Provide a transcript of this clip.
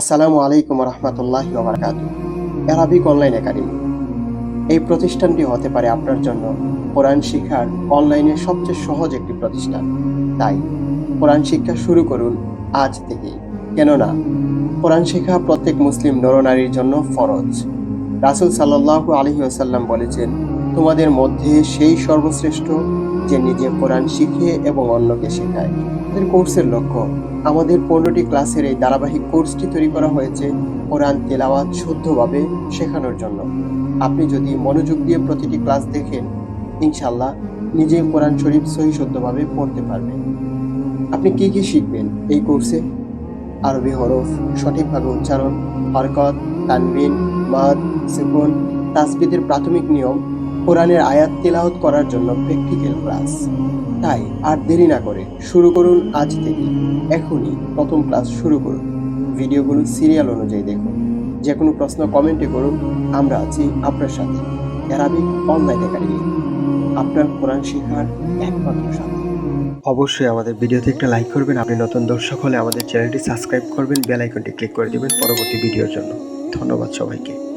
আসসালামু আলাইকুম রহমতুল্লাহ বারকাত Arabic online academy. এই প্রতিষ্ঠানটি হতে পারে আপনার জন্য কোরআন শিক্ষার অনলাইনে সবচেয়ে সহজ একটি প্রতিষ্ঠান। তাই কোরআন শিক্ষা শুরু করুন আজ থেকে কেননা, কোরআন শিক্ষা প্রত্যেক মুসলিম নরনারীর জন্য ফরজ। রাসুল সাল্লাহু আলহি আসাল্লাম বলেছেন, তোমাদের মধ্যে সেই সর্বশ্রেষ্ঠ যে নিজে কোরআন শিখে এবং অন্যকে শেখায়। আমাদের কোর্সের লক্ষ্য, আমাদের পনেরোটি ক্লাসের এই ধারাবাহিক কোর্সটি তৈরি করা হয়েছে কোরআন তেলাওয়াত শুদ্ধভাবে শেখানোর জন্য। আপনি যদি মনোযোগ দিয়ে প্রতিটি ক্লাস দেখেন ইনশাল্লাহ নিজে কোরআন শরীফ সহি শুদ্ধভাবে পড়তে পারবেন। আপনি কি কি শিখবেন এই কোর্সে? আরবি হরফ, সঠিকভাবে উচ্চারণ, হরকত, তানবিন, মাদ সুকুন তাসবিদের প্রাথমিক নিয়ম কোরআনের আয়াত তেলাওয়াত করার জন্য প্র্যাকটিক্যাল ক্লাস। তাই আর দেরি না করে শুরু করুন আজ থেকে এখনই প্রথম ক্লাস শুরু করুন। ভিডিওগুলো সিরিয়াল অনুযায়ী দেখুন। যে কোনো প্রশ্ন কমেন্টে করুন। আমরা আছি আপনার সাথে। Arabic online academy. আপনার কোরআন শেখার একমাত্র সাথে অবশ্যই আমাদের ভিডিওতে একটা লাইক করবেন। আপনি নতুন দর্শক হলে আমাদের চ্যানেলটি সাবস্ক্রাইব করবেন। বেল আইকনটি ক্লিক করে দিবেন পরবর্তী ভিডিওর জন্য। ধন্যবাদ সবাইকে।